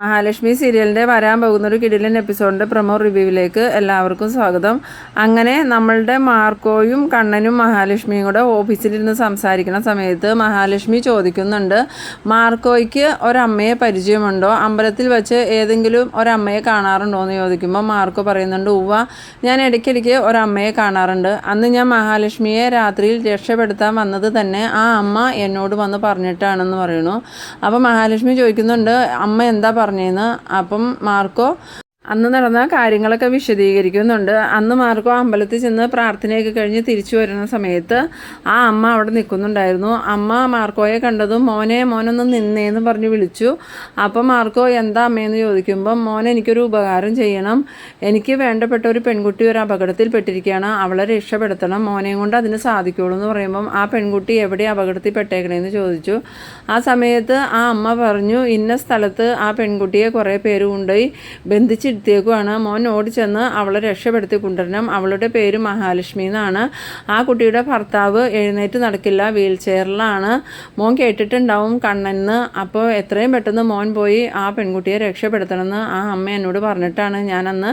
മഹാലക്ഷ്മി സീരിയലിന്റെ വരാൻ പോകുന്ന ഒരു കിടിലൻ എപ്പിസോഡിന്റെ പ്രൊമോ റിവ്യൂവിലേക്ക് എല്ലാവർക്കും സ്വാഗതം. അങ്ങനെ നമ്മളുടെ മാർക്കോയും കണ്ണനും മഹാലക്ഷ്മിയും കൂടെ ഓഫീസിലിരുന്ന് സംസാരിക്കുന്ന സമയത്ത് മഹാലക്ഷ്മി ചോദിക്കുന്നുണ്ട് മാർക്കോയ്ക്ക് ഒരമ്മയെ പരിചയമുണ്ടോ? അമ്പലത്തിൽ വെച്ച് ഏതെങ്കിലും ഒരമ്മയെ കാണാറുണ്ടോ? എന്ന് ചോദിക്കുമ്പോൾ മാർക്കോ പറയുന്നുണ്ട് ഉവ്വ ഞാൻ ഇടയ്ക്കിടയ്ക്ക് ഒരമ്മയെ കാണാറുണ്ട്. അന്ന് ഞാൻ മഹാലക്ഷ്മിയെ രാത്രിയിൽ രക്ഷപ്പെടുത്താൻ വന്നത് തന്നെ ആ അമ്മ എന്നോട് വന്ന് പറഞ്ഞിട്ടാണെന്ന് പറയുന്നു. അപ്പോൾ മഹാലക്ഷ്മി ചോദിക്കുന്നുണ്ട് അമ്മ എന്താ പറഞ്ഞതെന്ന് അപ്പം മാർക്കോ അന്ന് നടന്ന കാര്യങ്ങളൊക്കെ വിശദീകരിക്കുന്നുണ്ട്. അന്ന് മാർക്കോ അമ്പലത്തിൽ ചെന്ന് പ്രാർത്ഥനയൊക്കെ കഴിഞ്ഞ് തിരിച്ചു വരുന്ന സമയത്ത് ആ അമ്മ അവിടെ നിൽക്കുന്നുണ്ടായിരുന്നു. അമ്മ മാർക്കോയെ കണ്ടതും മോനെ മോനൊന്ന് നിന്നേന്ന് പറഞ്ഞ് വിളിച്ചു. അപ്പം മാർക്കോ എന്താ അമ്മയെന്ന് ചോദിക്കുമ്പം മോൻ എനിക്കൊരു ഉപകാരം ചെയ്യണം. എനിക്ക് വേണ്ടപ്പെട്ട ഒരു പെൺകുട്ടി ഒരു അപകടത്തിൽ പെട്ടിരിക്കുകയാണ് അവളെ രക്ഷപ്പെടുത്തണം. മോനെയും കൊണ്ട് അതിന് സാധിക്കുള്ളൂ എന്ന് പറയുമ്പം ആ പെൺകുട്ടി എവിടെ അപകടത്തിൽ പെട്ടേക്കണേന്ന് ചോദിച്ചു. ആ സമയത്ത് ആ അമ്മ പറഞ്ഞു ഇന്ന സ്ഥലത്ത് ആ പെൺകുട്ടിയെ കുറേ പേര് കൊണ്ടുപോയി ബന്ധിച്ചിരുത്തിയേക്കുവാണ് മോൻ ഓടിച്ചെന്ന് അവളെ രക്ഷപ്പെടുത്തി കൊണ്ടുവരണം. അവളുടെ പേര് മഹാലക്ഷ്മി എന്നാണ്. ആ കുട്ടിയുടെ ഭർത്താവ് എഴുന്നേറ്റ് നടക്കില്ല. വീൽ ചെയറിലാണ്. മോൻ കേട്ടിട്ടുണ്ടാവും കണ്ണെന്ന് അപ്പോൾ എത്രയും പെട്ടെന്ന് മോൻ പോയി ആ പെൺകുട്ടിയെ രക്ഷപ്പെടുത്തണമെന്ന് ആ അമ്മ എന്നോട് പറഞ്ഞിട്ടാണ് ഞാനന്ന്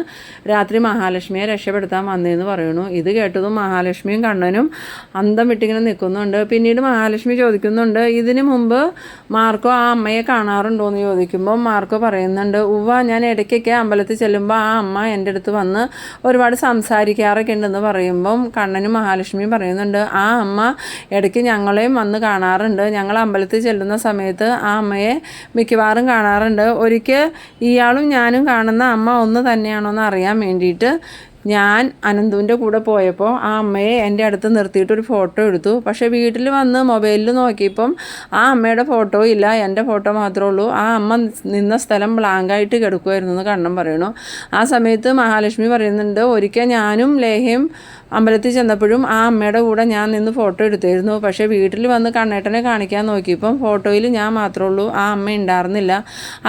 രാത്രി മഹാലക്ഷ്മിയെ രക്ഷപ്പെടുത്താൻ വന്നതെന്ന് പറയുന്നു. ഇത് കേട്ടതും മഹാലക്ഷ്മിയും കണ്ണനും അന്തം വിട്ടിങ്ങനെ നിൽക്കുന്നുണ്ട്. പിന്നീട് മഹാലക്ഷ്മി ചോദിക്കുന്നുണ്ട് ഇതിനു മുമ്പ് മാർക്കോ ആ അമ്മയെ കാണാറുണ്ടോ എന്ന് ചോദിക്കുമ്പോൾ മാർക്കോ പറയുന്നുണ്ട് ഉവ്വ ഞാൻ ഇടയ്ക്കൊക്കെ അമ്പലത്തിൽ ചെല്ലുമ്പോൾ ആ അമ്മ എന്റെ അടുത്ത് വന്ന് ഒരുപാട് സംസാരിക്കാറൊക്കെ ഉണ്ടെന്ന് പറയുമ്പം കണ്ണനും മഹാലക്ഷ്മിയും പറയുന്നുണ്ട് ആ അമ്മ ഇടയ്ക്ക് ഞങ്ങളെയും വന്ന് കാണാറുണ്ട്. ഞങ്ങൾ അമ്പലത്തിൽ ചെല്ലുന്ന സമയത്ത് ആ അമ്മയെ മിക്കവാറും കാണാറുണ്ട്. ഒരിക്കൽ ഇയാളും ഞാനും കാണുന്ന അമ്മ ഒന്ന് തന്നെയാണോ എന്ന് അറിയാൻ വേണ്ടിയിട്ട് ഞാൻ അനന്തുവിന്റെ കൂടെ പോയപ്പോൾ ആ അമ്മയെ എന്റെ അടുത്ത് നിർത്തിയിട്ട് ഒരു ഫോട്ടോ എടുത്തു. പക്ഷേ വീട്ടിൽ വന്ന് മൊബൈലിൽ നോക്കിയപ്പം ആ അമ്മയുടെ ഫോട്ടോ ഇല്ല എന്റെ ഫോട്ടോ മാത്രമേ ഉള്ളൂ. ആ അമ്മ നിന്ന സ്ഥലം ബ്ലാങ്കായിട്ട് കിടക്കുമായിരുന്നു എന്ന് കണ്ണം പറയണു. ആ സമയത്ത് മഹാലക്ഷ്മി പറയുന്നുണ്ട് ഒരിക്കൽ ഞാനും ലേഹയും അമ്പലത്തിൽ ചെന്നപ്പോഴും ആ അമ്മയുടെ കൂടെ ഞാൻ നിന്ന് ഫോട്ടോ എടുത്തിരുന്നു പക്ഷേ വീട്ടിൽ വന്ന് കണ്ണേട്ടനെ കാണിക്കാൻ നോക്കിയപ്പം ഫോട്ടോയിൽ ഞാൻ മാത്രമേ ഉള്ളൂ. ആ അമ്മ ഉണ്ടായിരുന്നില്ല.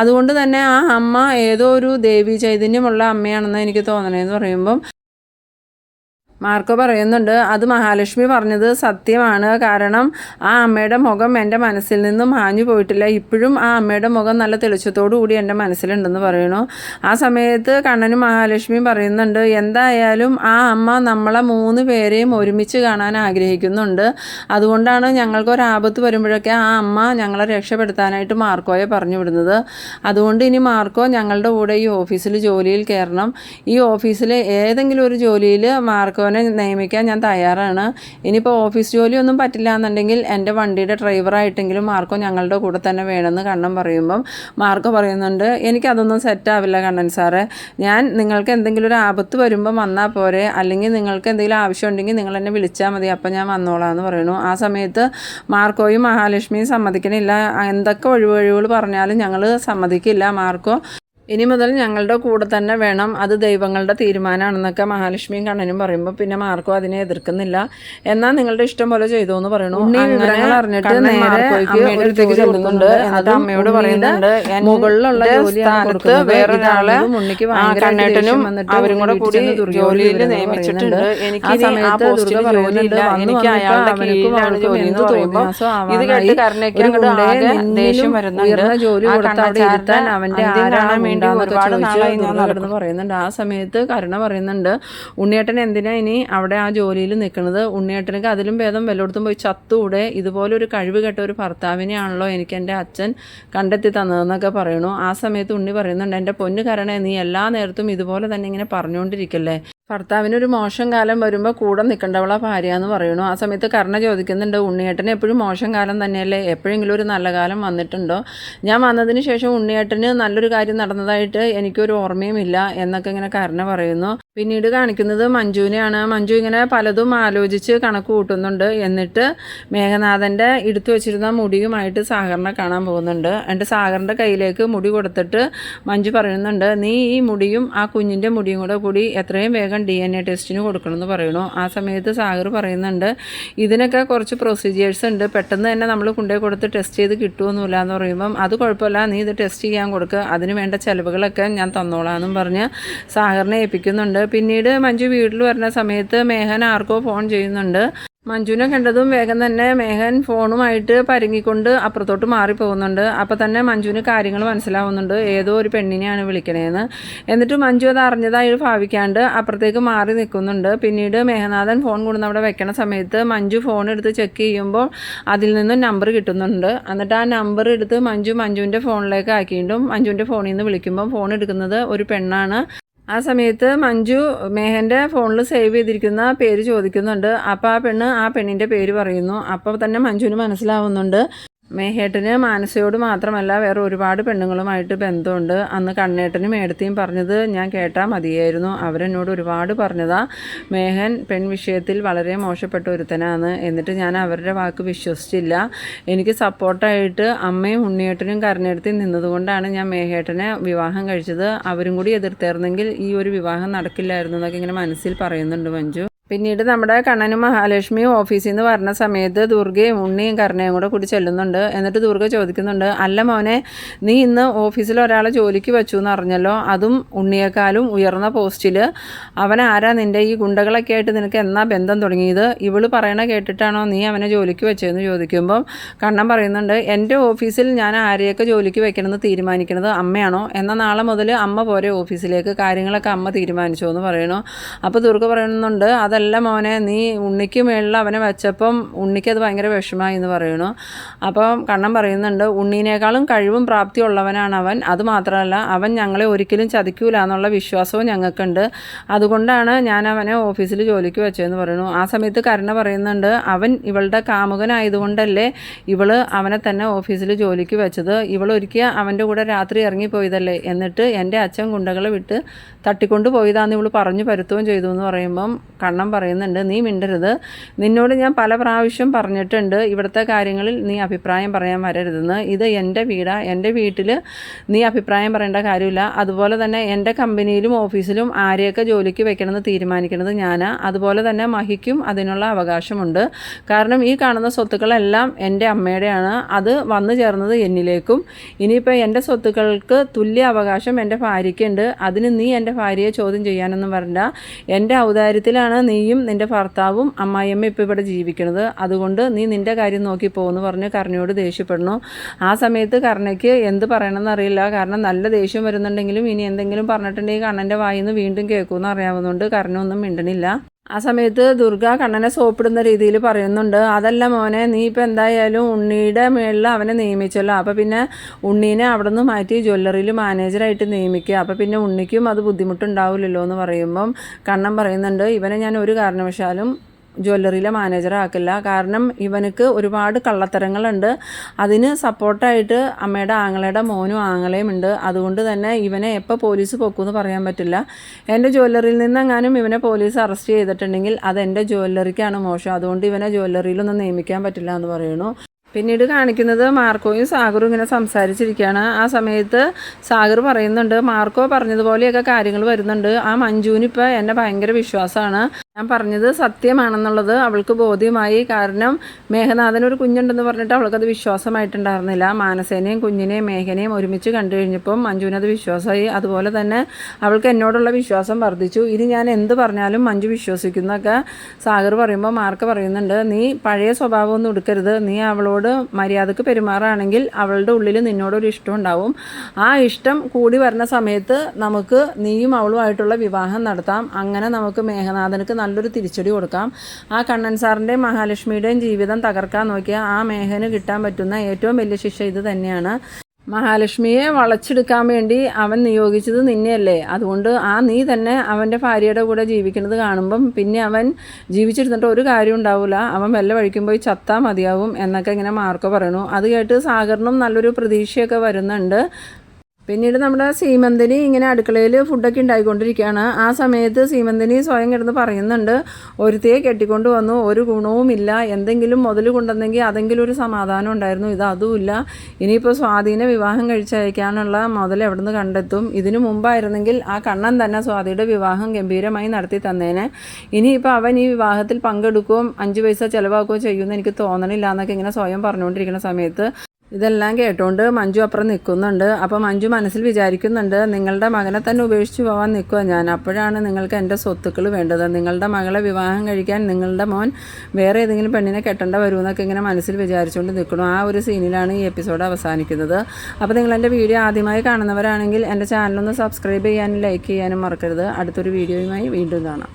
അതുകൊണ്ട് തന്നെ ആ അമ്മ ഏതോ ഒരു ദേവി ചൈതന്യമുള്ള അമ്മയാണെന്ന് എനിക്ക് തോന്നണേന്ന് പറയുമ്പം മാർക്കോ പറയുന്നുണ്ട് അത് മഹാലക്ഷ്മി പറഞ്ഞത് സത്യമാണ്. കാരണം ആ അമ്മയുടെ മുഖം എന്റെ മനസ്സിൽ നിന്നും മാഞ്ഞു പോയിട്ടില്ല. ഇപ്പോഴും ആ അമ്മയുടെ മുഖം നല്ല തെളിച്ചത്തോടു കൂടി എന്റെ മനസ്സിലുണ്ടെന്ന് പറയണു ആ സമയത്ത് കണ്ണനും മഹാലക്ഷ്മിയും പറയുന്നുണ്ട് എന്തായാലും ആ അമ്മ നമ്മളെ മൂന്ന് പേരെയും ഒരുമിച്ച് കാണാൻ ആഗ്രഹിക്കുന്നുണ്ട്. അതുകൊണ്ടാണ് ഞങ്ങൾക്ക് ഒരു ആപത്ത് വരുമ്പോഴൊക്കെ ആ അമ്മ ഞങ്ങളെ രക്ഷപ്പെടുത്താനായിട്ട് മാർക്കോയെ പറഞ്ഞു വിടുന്നത്. അതുകൊണ്ട് ഇനി മാർക്കോ ഞങ്ങളുടെ കൂടെ ഈ ഓഫീസിൽ ജോലിയിൽ കയറണം. ഈ ഓഫീസിലെ ഏതെങ്കിലും ഒരു ജോലിയിൽ മാർക്കോ മാർക്കോനെ നിയമിക്കാൻ ഞാൻ തയ്യാറാണ്. ഇനിയിപ്പോൾ ഓഫീസ് ജോലിയൊന്നും പറ്റില്ല എന്നുണ്ടെങ്കിൽ എന്റെ വണ്ടിയുടെ ഡ്രൈവറായിട്ടെങ്കിലും മാർക്കോ ഞങ്ങളുടെ കൂടെ തന്നെ വേണമെന്ന് കണ്ണൻ പറയുമ്പം മാർക്കോ പറയുന്നുണ്ട് എനിക്കതൊന്നും സെറ്റാവില്ല കണ്ണൻ സാറേ. ഞാൻ നിങ്ങൾക്ക് എന്തെങ്കിലും ഒരു ആപത്ത് വരുമ്പം വന്നാൽ പോരെ. അല്ലെങ്കിൽ നിങ്ങൾക്ക് എന്തെങ്കിലും ആവശ്യം ഉണ്ടെങ്കിൽ നിങ്ങൾ എന്നെ വിളിച്ചാൽ മതി. അപ്പം ഞാൻ വന്നോളാം എന്ന് പറയുന്നു. ആ സമയത്ത് മാർക്കോയും മഹാലക്ഷ്മിയും സമ്മതിക്കണില്ല. എന്തൊക്കെ ഒഴിവഴിവുകൾ പറഞ്ഞാലും ഞങ്ങൾ സമ്മതിക്കില്ല മാർക്കോ. ഇനി മുതൽ ഞങ്ങളുടെ കൂടെ തന്നെ വേണം. അത് ദൈവങ്ങളുടെ തീരുമാനമാണെന്നൊക്കെ മഹാലക്ഷ്മിയും കണ്ണനും പറയുമ്പോൾ പിന്നെ മാർക്കോ അതിനെ എതിർക്കുന്നില്ല. എന്നാൽ നിങ്ങളുടെ ഇഷ്ടം പോലെ ചെയ്തു എന്ന് പറയണു. അങ്ങനെ അറിഞ്ഞിട്ട് നേരെ ചെല്ലുന്നുണ്ട്. അത് അമ്മയോട് പറയുന്നുണ്ട് മുകളിലുള്ള സ്ഥാനത്ത് വേറൊരാളെ മുന്നിക്ക് കണ്ണേട്ടനും അവരും കൂടെ കൂടി ജോലിയിൽ നിയമിച്ചിട്ടുണ്ട്. എനിക്ക് ആ സമയത്ത് ദുർഗ പറയുന്നുണ്ട് എനിക്ക് അയാളുടെ കീഴിലാണ് ജോലി എന്ന് തോന്നുന്നു? ഇത് കേട്ട് കരുണയ്ക്ക് ദേഷ്യം വരുന്നുണ്ട്. ജോലി കൊടുത്ത് അവിടെ ഇരുത്താൻ അവന്റെ ആരാണ് വേണ്ടി ഒരുപാട് നാളായി ഞാൻ നടന്നു പറയുന്നുണ്ട്. ആ സമയത്ത് കരുണ പറയുന്നുണ്ട് ഉണ്ണിയേട്ടൻ എന്തിനാ ഇനി അവിടെ ആ ജോലിയിൽ നിൽക്കുന്നത്? ഉണ്ണിയേട്ടനക്ക് അതിലും ഭേദം വല്ലയിടത്തും പോയി ചത്തൂടെ? ഇതുപോലെ ഒരു കഴിവ് കെട്ട ഒരു ഭർത്താവിനെയാണല്ലോ എനിക്ക് എന്റെ അച്ഛൻ കണ്ടെത്തി തന്നതെന്നൊക്കെ പറയണു ആ സമയത്ത് ഉണ്ണി പറയുന്നുണ്ട് എന്റെ പൊന്നു കരണേ നീ എല്ലാ നേരത്തും ഇതുപോലെ തന്നെ ഇങ്ങനെ പറഞ്ഞുകൊണ്ടിരിക്കല്ലേ? ഭർത്താവിന് ഒരു മോശം കാലം വരുമ്പോൾ കൂടെ നിൽക്കേണ്ടവളാ ഭാര്യ എന്ന് പറയുന്നു. ആ സമയത്ത് കർണ ചോദിക്കുന്നുണ്ട് ഉണ്ണിയേട്ടന് എപ്പോഴും മോശം കാലം തന്നെയല്ലേ? എപ്പോഴെങ്കിലും ഒരു നല്ല കാലം വന്നിട്ടുണ്ടോ? ഞാൻ വന്നതിന് ശേഷം ഉണ്ണിയേട്ടന് നല്ലൊരു കാര്യം നടന്നതായിട്ട് എനിക്കൊരു ഓർമ്മയുമില്ല എന്നൊക്കെ ഇങ്ങനെ കർണ പറയുന്നു. പിന്നീട് കാണിക്കുന്നത് മഞ്ജുവിനെയാണ്. മഞ്ജു ഇങ്ങനെ പലതും ആലോചിച്ച് കണക്ക് കൂട്ടുന്നുണ്ട്. എന്നിട്ട് മേഘനാഥന്റെ എടുത്തു വെച്ചിരുന്ന മുടിയുമായിട്ട് സാഗറിനെ കാണാൻ പോകുന്നുണ്ട്. എന്നിട്ട് സാഗറിന്റെ കയ്യിലേക്ക് മുടി കൊടുത്തിട്ട് മഞ്ജു പറയുന്നുണ്ട് നീ ഈ മുടിയും ആ കുഞ്ഞിന്റെ മുടിയും കൂടെ കൂടി എത്രയും വേഗം ഡി എൻ എ ടെസ്റ്റിന് കൊടുക്കണമെന്ന് പറയണു ആ സമയത്ത് സാഗർ പറയുന്നുണ്ട് ഇതിനൊക്കെ കുറച്ച് പ്രൊസീജിയേഴ്സ് ഉണ്ട്. പെട്ടെന്ന് തന്നെ നമ്മൾ കൊണ്ടുപോയി കൊടുത്ത് ടെസ്റ്റ് ചെയ്ത് കിട്ടുമെന്നില്ല എന്ന് പറയുമ്പം അത് കുഴപ്പമില്ല. നീ ഇത് ടെസ്റ്റ് ചെയ്യാൻ കൊടുക്കുക അതിന് വേണ്ട ചിലവുകളൊക്കെ ഞാൻ തന്നോളാം എന്നും പറഞ്ഞ് സാഗറിനെ ഏൽപ്പിക്കുന്നുണ്ട്. പിന്നീട് മഞ്ജു വീട്ടിൽ വരുന്ന സമയത്ത് മേഹൻ ആർക്കോ ഫോൺ ചെയ്യുന്നുണ്ട്. മഞ്ജുവിനെ കണ്ടതും വേഗം തന്നെ മേഹൻ ഫോണുമായിട്ട് പരുങ്ങിക്കൊണ്ട് അപ്പുറത്തോട്ട് മാറിപ്പോകുന്നുണ്ട്. അപ്പോൾ തന്നെ മഞ്ജുവിന് കാര്യങ്ങൾ മനസ്സിലാവുന്നുണ്ട്. ഏതോ ഒരു പെണ്ണിനെയാണ് വിളിക്കണേന്ന്. എന്നിട്ട് മഞ്ജു അത് അറിഞ്ഞതായി ഭാവിക്കാണ്ട് അപ്പുറത്തേക്ക് മാറി നിൽക്കുന്നുണ്ട്. പിന്നീട് മേഘനാഥൻ ഫോൺ കൊണ്ടുവന്ന് അവിടെ വെക്കണ സമയത്ത് മഞ്ജു ഫോൺ എടുത്ത് ചെക്ക് ചെയ്യുമ്പോൾ അതിൽ നിന്നും നമ്പർ കിട്ടുന്നുണ്ട്. എന്നിട്ട് ആ നമ്പർ എടുത്ത് മഞ്ജു മഞ്ജുവിന്റെ ഫോണിലേക്ക് ആക്കിയിട്ടും മഞ്ജുവിന്റെ ഫോണിൽ നിന്ന് വിളിക്കുമ്പോൾ ഫോൺ എടുക്കുന്നത് ഒരു പെണ്ണാണ്. ആ സമയത്ത് മഞ്ജു മേഹന്റെ ഫോണിൽ സേവ് ചെയ്തിരിക്കുന്ന പേര് ചോദിക്കുന്നുണ്ട്. അപ്പോൾ ആ പെണ്ണ് ആ പെണ്ണിന്റെ പേര് പറയുന്നു. അപ്പോൾ തന്നെ മഞ്ജുവിന് മനസ്സിലാവുന്നുണ്ട്. മേഹേട്ടന് മാനസയോട് മാത്രമല്ല വേറെ ഒരുപാട് പെണ്ണുങ്ങളുമായിട്ട് ബന്ധമുണ്ട്. അന്ന് കണ്ണേട്ടനും മേടത്തെയും പറഞ്ഞത് ഞാൻ കേട്ടാൽ മതിയായിരുന്നു. അവരെന്നോട് ഒരുപാട് പറഞ്ഞതാ. മേഹൻ പെൺ വിഷയത്തിൽ വളരെ മോശപ്പെട്ട ഒരുത്തനാണ്. എന്നിട്ട് ഞാൻ അവരുടെ വാക്ക് വിശ്വസിച്ചില്ല. എനിക്ക് സപ്പോർട്ടായിട്ട് അമ്മയും ഉണ്ണിയേട്ടനും കരണേട്ടത്തിൽ നിന്നതുകൊണ്ടാണ് ഞാൻ മേഹേട്ടനെ വിവാഹം കഴിച്ചത്. അവരും കൂടി എതിർത്തേർന്നെങ്കിൽ ഈ ഒരു വിവാഹം നടക്കില്ലായിരുന്നു എന്നൊക്കെ ഇങ്ങനെ മനസ്സിൽ പറയുന്നുണ്ട് മഞ്ജു. പിന്നീട് നമ്മുടെ കണ്ണനും മഹാലക്ഷ്മിയും ഓഫീസിൽ നിന്ന് വരുന്ന സമയത്ത് ദുർഗയും ഉണ്ണിയും കരുണയും കൂടെ കൂടി ചെല്ലുന്നുണ്ട്. എന്നിട്ട് ദുർഗ ചോദിക്കുന്നുണ്ട് അല്ല മോനെ നീ ഇന്ന് ഓഫീസിൽ ഒരാളെ ജോലിക്ക് വെച്ചു എന്ന് അറിഞ്ഞല്ലോ? അതും ഉണ്ണിയേക്കാളും ഉയർന്ന പോസ്റ്റിൽ അവൻ ആരാ? നിന്റെ ഈ ഗുണ്ടകളൊക്കെ ആയിട്ട് നിനക്ക് എന്നാ ബന്ധം തുടങ്ങിയത്? ഇവൾ പറയണ കേട്ടിട്ടാണോ നീ അവനെ ജോലിക്ക് വെച്ചതെന്ന് ചോദിക്കുമ്പം കണ്ണൻ പറയുന്നുണ്ട് എന്റെ ഓഫീസിൽ ഞാൻ ആരെയൊക്കെ ജോലിക്ക് വെക്കണമെന്ന് തീരുമാനിക്കുന്നത് അമ്മയാണോ? എന്നാൽ നാളെ മുതൽ അമ്മ പോരെ ഓഫീസിലേക്ക്. കാര്യങ്ങളൊക്കെ അമ്മ തീരുമാനിച്ചോ എന്ന് പറയണു. അപ്പോൾ ദുർഗ പറയുന്നുണ്ട് അത് അതല്ല മോനെ നീ ഉണ്ണിക്ക് മേളിൽ അവനെ വെച്ചപ്പം ഉണ്ണിക്ക് അത് ഭയങ്കര വിഷമമായി എന്ന് പറയുന്നു. അപ്പം കണ്ണൻ പറയുന്നുണ്ട് ഉണ്ണീനേക്കാളും കഴിവും പ്രാപ്തിയുള്ളവനാണ് അവൻ. അത് മാത്രമല്ല അവൻ ഞങ്ങളെ ഒരിക്കലും ചതിക്കൂല എന്നുള്ള വിശ്വാസവും ഞങ്ങൾക്കുണ്ട്. അതുകൊണ്ടാണ് ഞാൻ അവനെ ഓഫീസിൽ ജോലിക്ക് വെച്ചതെന്ന് പറയുന്നു. ആ സമയത്ത് കരുണ പറയുന്നുണ്ട് അവൻ ഇവളുടെ കാമുകനായതുകൊണ്ടല്ലേ ഇവൾ അവനെ തന്നെ ഓഫീസിൽ ജോലിക്ക് വെച്ചത്? ഇവൾ ഒരിക്കൽ അവന്റെ കൂടെ രാത്രി ഇറങ്ങിപ്പോയതല്ലേ? എന്നിട്ട് എന്റെ അച്ഛൻ ഗുണ്ടകളെ വിട്ട് തട്ടിക്കൊണ്ട് പോയതാന്ന് ഇവൾ പറഞ്ഞു പരുത്തുകയും ചെയ്തു എന്ന് പറയുമ്പം കണ്ണം ഞാൻ പറയുന്നുണ്ട് നീ മിണ്ടരുത്. നിന്നോട് ഞാൻ പല പ്രാവശ്യം പറഞ്ഞിട്ടുണ്ട് ഇവിടുത്തെ കാര്യങ്ങളിൽ നീ അഭിപ്രായം പറയാൻ വരരുതെന്ന്. ഇത് എന്റെ വീടാണ് എന്റെ വീട്ടിൽ നീ അഭിപ്രായം പറയേണ്ട കാര്യമില്ല. അതുപോലെ തന്നെ എന്റെ കമ്പനിയിലും ഓഫീസിലും ആരെയൊക്കെ ജോലിക്ക് വെക്കണമെന്ന് തീരുമാനിക്കുന്നത് ഞാനാണ് അതുപോലെ തന്നെ മഹിക്കും അതിനുള്ള അവകാശമുണ്ട്. കാരണം ഈ കാണുന്ന സ്വത്തുക്കളെല്ലാം എന്റെ അമ്മയുടെയാണ്. അത് വന്നു ചേർന്നത് എന്നിലേക്കും. ഇനിയിപ്പോൾ എന്റെ സ്വത്തുക്കൾക്ക് തുല്യ അവകാശം എന്റെ ഭാര്യയ്ക്കുണ്ട്. അതിന് നീ എന്റെ ഭാര്യയെ ചോദ്യം ചെയ്യാനൊന്നും വരണ്ട. എന്റെ ഔദാര്യത്തിലാണ് നീ നീയും നിന്റെ ഭർത്താവും അമ്മായിയമ്മ ഇപ്പോൾ ഇവിടെ ജീവിക്കുന്നത്. അതുകൊണ്ട് നീ നിന്റെ കാര്യം നോക്കി പോകുന്നു പറഞ്ഞ് കർണയോട് ദേഷ്യപ്പെടുന്നു. ആ സമയത്ത് കർണയ്ക്ക് എന്ത് പറയണമെന്ന് അറിയില്ല. കാരണം നല്ല ദേഷ്യം വരുന്നുണ്ടെങ്കിലും ഇനി എന്തെങ്കിലും പറഞ്ഞിട്ടുണ്ടെങ്കിൽ കണ്ണന്റെ വായിന്ന് വീണ്ടും കേൾക്കുമെന്ന് അറിയാവുന്നതുകൊണ്ട് കർണൊന്നും മിണ്ടണില്ല. ആ സമയത്ത് ദുർഗ കണ്ണനെ സോപ്പിടുന്ന രീതിയിൽ പറയുന്നുണ്ട്. അതല്ല മോനെ നീ ഇപ്പം എന്തായാലും ഉണ്ണിയുടെ മേളിൽ അവനെ നിയമിച്ചല്ലോ. അപ്പോൾ പിന്നെ ഉണ്ണീനെ അവിടെ നിന്ന് മാറ്റി ജ്വല്ലറിയിൽ മാനേജറായിട്ട് നിയമിക്കുക. അപ്പോൾ പിന്നെ ഉണ്ണിക്കും അത് ബുദ്ധിമുട്ടുണ്ടാവില്ലല്ലോ എന്ന് പറയുമ്പം കണ്ണൻ പറയുന്നുണ്ട് ഇവനെ ഞാൻ ഒരു കാരണവശാലും ജ്വല്ലറിയിലെ മാനേജറാക്കില്ല കാരണം ഇവനക്ക് ഒരുപാട് കള്ളത്തരങ്ങളുണ്ട്. അതിന് സപ്പോർട്ടായിട്ട് അമ്മയുടെ ആങ്ങളയുടെ മോനും ആങ്ങളയും ഉണ്ട്. അതുകൊണ്ട് തന്നെ ഇവനെ എപ്പോൾ പോലീസ് പൊക്കുമെന്ന് പറയാൻ പറ്റില്ല. എന്റെ ജ്വല്ലറിയിൽ നിന്നെങ്ങാനും ഇവനെ പോലീസ് അറസ്റ്റ് ചെയ്തിട്ടുണ്ടെങ്കിൽ അത് എന്റെ ജ്വല്ലറിക്കാണ് മോശം. അതുകൊണ്ട് ഇവനെ ജ്വല്ലറിയിലൊന്നും നിയമിക്കാൻ പറ്റില്ല എന്ന് പറയുന്നു. പിന്നീട് കാണിക്കുന്നത് മാർക്കോയും സാഗറും ഇങ്ങനെ സംസാരിച്ചിരിക്കുകയാണ്. ആ സമയത്ത് സാഗർ പറയുന്നുണ്ട് മാർക്കോ പറഞ്ഞതുപോലെയൊക്കെ കാര്യങ്ങൾ വരുന്നുണ്ട്. ആ മഞ്ജുവിനിപ്പോൾ എന്നെ ഭയങ്കര വിശ്വാസമാണ്. ഞാൻ പറഞ്ഞത് സത്യമാണെന്നുള്ളത് അവൾക്ക് ബോധ്യമായി. കാരണം മേഘനാഥന് ഒരു കുഞ്ഞുണ്ടെന്ന് പറഞ്ഞിട്ട് അവൾക്കത് വിശ്വാസമായിട്ടുണ്ടായിരുന്നില്ല. മാനസേനയും കുഞ്ഞിനെയും മേഘനയും ഒരുമിച്ച് കണ്ടു കഴിഞ്ഞപ്പം മഞ്ജുവിനത് വിശ്വാസമായി. അതുപോലെ തന്നെ അവൾക്ക് എന്നോടുള്ള വിശ്വാസം വർദ്ധിച്ചു. ഇനി ഞാൻ എന്ത് പറഞ്ഞാലും മഞ്ജു വിശ്വസിക്കുന്നൊക്കെ സാഗർ പറയുമ്പോൾ മാർക്ക് പറയുന്നുണ്ട്. നീ പഴയ സ്വഭാവമൊന്നും എടുക്കരുത്. നീ അവളോട് മര്യാദയ്ക്ക് പെരുമാറുകയാണെങ്കിൽ അവളുടെ ഉള്ളിൽ നിന്നോടൊരു ഇഷ്ടം ഉണ്ടാവും. ആ ഇഷ്ടം കൂടി വരുന്ന സമയത്ത് നമുക്ക് നീയും അവളുമായിട്ടുള്ള വിവാഹം നടത്താം. അങ്ങനെ നമുക്ക് മേഘനാഥനക്ക് നല്ലൊരു തിരിച്ചടി കൊടുക്കാം. ആ കണ്ണൻ സാറിന്റെയും മഹാലക്ഷ്മിയുടെയും ജീവിതം തകർക്കാൻ നോക്കിയാൽ ആ മേഘന് കിട്ടാൻ പറ്റുന്ന ഏറ്റവും വലിയ ശിക്ഷ ഇത് തന്നെയാണ്. മഹാലക്ഷ്മിയെ വളച്ചെടുക്കാൻ വേണ്ടി അവൻ നിയോഗിച്ചത് നിന്നെയല്ലേ? അതുകൊണ്ട് ആ നീ തന്നെ അവന്റെ ഭാര്യയുടെ കൂടെ ജീവിക്കുന്നത് കാണുമ്പം പിന്നെ അവൻ ജീവിച്ചിരുന്നിട്ട് ഒരു കാര്യം ഉണ്ടാവില്ല അവൻ വല്ല വഴിക്കും പോയി ചത്താൽ മതിയാവും എന്നൊക്കെ ഇങ്ങനെ മാർക്ക് പറയണു. അത് കേട്ട് സാഗറിനും നല്ലൊരു പ്രതീക്ഷയൊക്കെ വരുന്നുണ്ട്. പിന്നീട് നമ്മുടെ സീമന്തിനി ഇങ്ങനെ അടുക്കളയിൽ ഫുഡൊക്കെ ഉണ്ടായിക്കൊണ്ടിരിക്കുകയാണ്. ആ സമയത്ത് സീമന്തിനി സ്വയം കിടന്ന് പറയുന്നുണ്ട് ഒരുത്തിയെ കെട്ടിക്കൊണ്ട് വന്നു ഒരു ഗുണവുമില്ല എന്തെങ്കിലും മുതൽ കൊണ്ടുവന്നെങ്കിൽ അതെങ്കിലും ഒരു സമാധാനം ഉണ്ടായിരുന്നു. ഇത് അതുമില്ല ഇനിയിപ്പോൾ സ്വാധീന വിവാഹം കഴിച്ചയക്കാനുള്ള മുതൽ എവിടെ നിന്ന് കണ്ടെത്തും? ഇതിനു മുമ്പായിരുന്നെങ്കിൽ ആ കണ്ണൻ തന്നെ സ്വാതിയുടെ വിവാഹം ഗംഭീരമായി നടത്തി തന്നേനെ. ഇനിയിപ്പോൾ അവൻ ഈ വിവാഹത്തിൽ പങ്കെടുക്കുകയും അഞ്ച് പൈസ ചിലവാക്കുകയോ ചെയ്യുമെന്ന് എനിക്ക് തോന്നണില്ല എന്നൊക്കെ ഇങ്ങനെ സ്വയം പറഞ്ഞുകൊണ്ടിരിക്കുന്ന സമയത്ത് ഇതെല്ലാം കേട്ടുകൊണ്ട് മഞ്ജു അപ്പുറം നിൽക്കുന്നുണ്ട് അപ്പോൾ മഞ്ജു മനസ്സിൽ വിചാരിക്കുന്നുണ്ട് നിങ്ങളുടെ മകനെ തന്നെ ഉപേക്ഷിച്ച് പോകാൻ നിൽക്കുക ഞാൻ. അപ്പോഴാണ് നിങ്ങൾക്ക് എന്റെ സ്വത്തുക്കൾ വേണ്ടത്. നിങ്ങളുടെ മകളെ വിവാഹം കഴിക്കാൻ നിങ്ങളുടെ മോൻ വേറെ ഏതെങ്കിലും പെണ്ണിനെ കെട്ടേണ്ട വരുമെന്നൊക്കെ ഇങ്ങനെ മനസ്സിൽ വിചാരിച്ചുകൊണ്ട് നിൽക്കണം ആ ഒരു സീനിലാണ് ഈ എപ്പിസോഡ് അവസാനിക്കുന്നത്. അപ്പോൾ നിങ്ങൾ എന്റെ വീഡിയോ ആദ്യമായി കാണുന്നവരാണെങ്കിൽ എന്റെ ചാനലൊന്ന് സബ്സ്ക്രൈബ് ചെയ്യാനും ലൈക്ക് ചെയ്യാനും മറക്കരുത്. അടുത്തൊരു വീഡിയോയുമായി വീണ്ടും കാണാം.